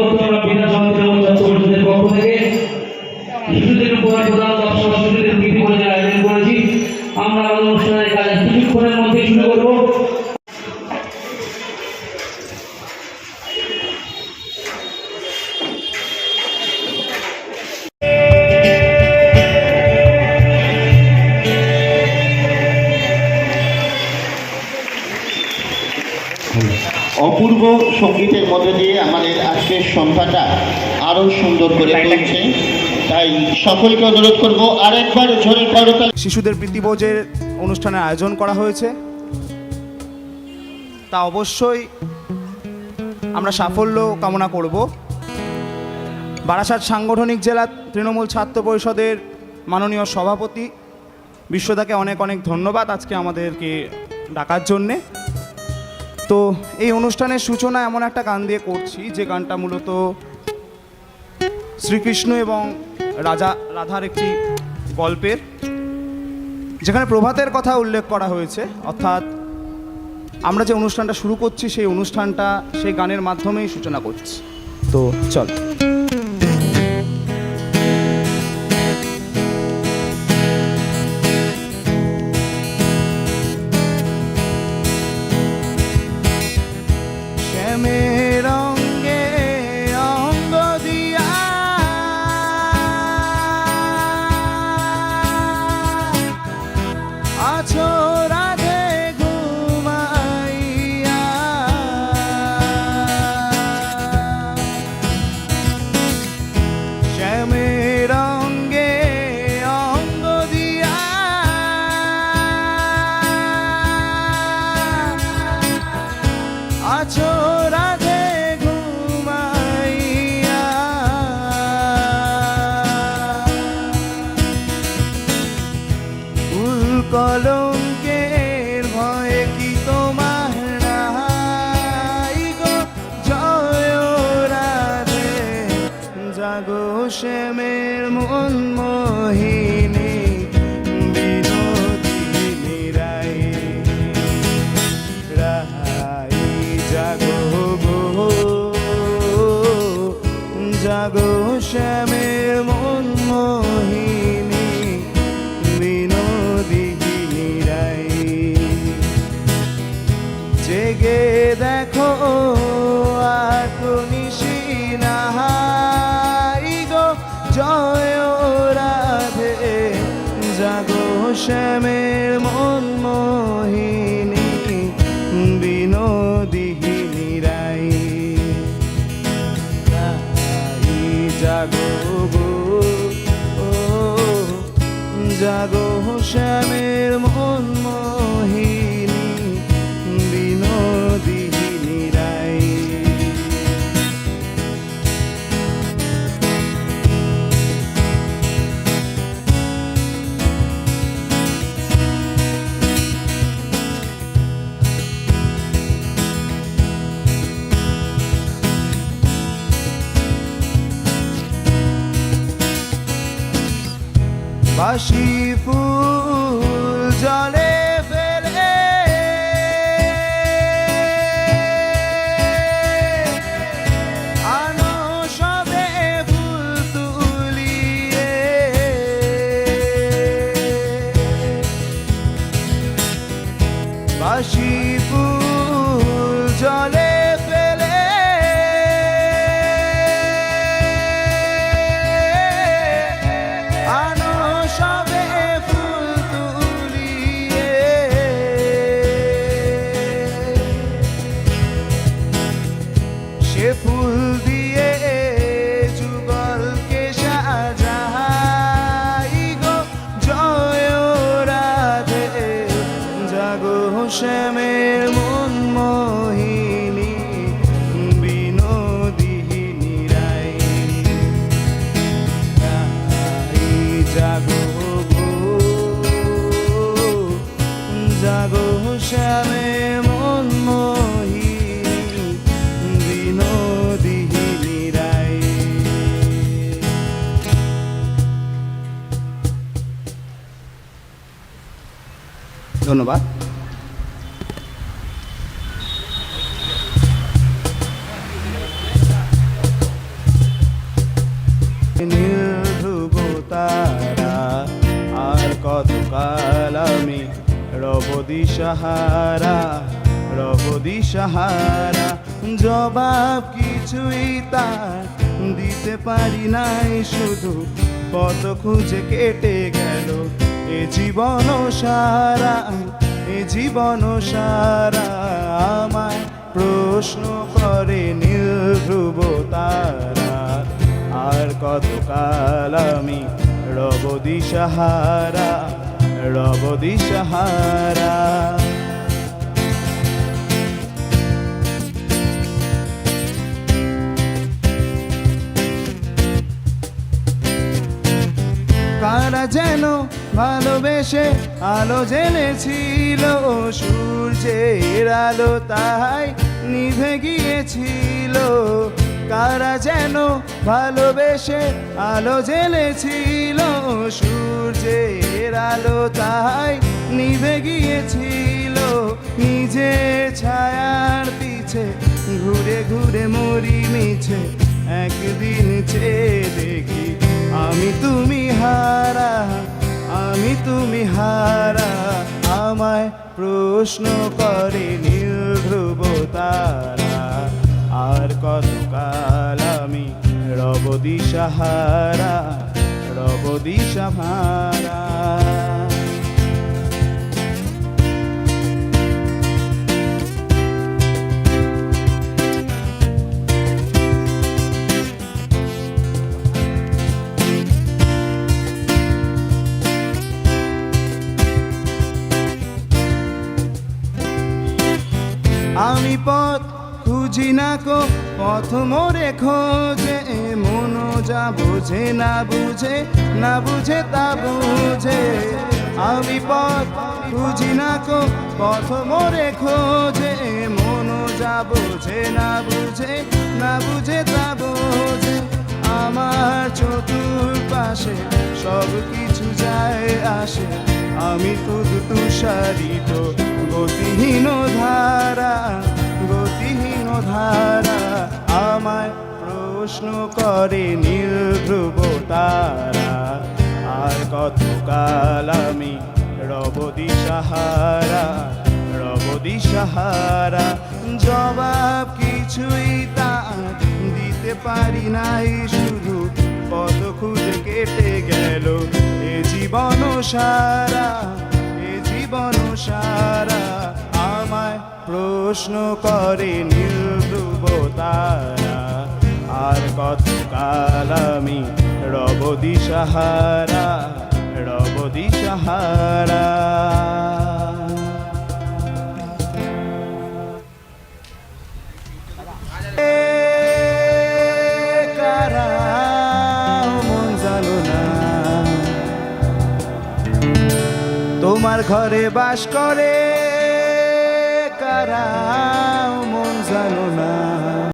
মতো অপূর্ব সঙ্গীতের মধ্যে দিয়ে আমাদের আজকের সন্ধ্যাটা আরও সুন্দর করে তুলছে। তাই সকলকে অনুরোধ করব আরেকবার ঝরে করতাল শিশুদের প্রীতিভোজের অনুষ্ঠানের আয়োজন করা হয়েছে। তা অবশ্যই আমরা সাফল্য কামনা করব। বারাসাত সাংগঠনিক জেলা তৃণমূল ছাত্র পরিষদের মাননীয় সভাপতি বিশ্বদাকে অনেক অনেক ধন্যবাদ আজকে আমাদেরকে ডাকার জন্যে। তো এই অনুষ্ঠানের সূচনা এমন একটা গান দিয়ে করছি, যে গানটা মূলত শ্রীকৃষ্ণ এবং রাজা, রাধার একটি গল্পের, যেখানে প্রভাতের কথা উল্লেখ করা হয়েছে। অর্থাৎ আমরা যে অনুষ্ঠানটা শুরু করছি, সেই অনুষ্ঠানটা সেই গানের মাধ্যমেই সূচনা করছি। তো চল। ফুল জেগে দেখো আর নিশি নাহাই বাসি ফুল জলে শ্যামের মন মোহিনী বিনোদিনী রাই রাই জাগো জাগো শ্যামে মন মোহিনী বিনোদিনী রাই ধন্যবাদ। আমি রবদি সাহারা রবদি সাহারা। জবাব কিছুই তার দিতে পারি নাই, শুধু পথ খুঁজে কেটে গেল। এ জীবন সারা, এ জীবন সারা। আমায় প্রশ্ন করে নীল ধ্রুব তারা, আর কতকাল আমি রব দিশাহারা রব দিশাহারা কারা যেন ভালোবেসে আলো জেনেছিল সূর্যের আলো তাই নিভে গিয়েছিল। কারা যেন ভালোবেসে আলো জেনেছিল সূর্যের আলো তাই নিভে গিয়েছিল। নিজে ছায়ার পিছে ঘুরে ঘুরে মরি মিছে, একদিন চেয়ে দেখি আমি তুমি হারা, আমি তুমি হারা। আমায় প্রশ্ন করে নীল ধ্রুব তারা, আর কতকাল রব দিশাহারা রব দিশাহারা আমি পথ খুঁজি না কো, পথ মোরে খোঁজে, মন যা বুঝে না বুঝে না বুঝে তা বুঝে। আমি পথ খুঁজি না কো, পথ মোরে খোঁজে, মন যা বুঝে না বুঝে না বুঝে তা বুঝে। আমার চতুর্পাশে সব কিছু যায় আসে, আমি শুধু তুষারিত গতিহীন ধারা। গতিহীন ধারা আমায় প্রশ্ন করে নীল ধ্রুব তারা। আর কতকাল আমি রব দিশাহারা রব দিশাহারা। জবাব কিছুই তা দিতে পারি নাই, শুধু পদ খুঁজে কেটে গেল এ জীবন সারা, এ জীবন সারা। প্রশ্ন করে ধ্রুব তারা, আর কতকাল আমি রব দিশাহারা রব দিশাহারা তোমার ঘরে বাস করে কারা মন জানো না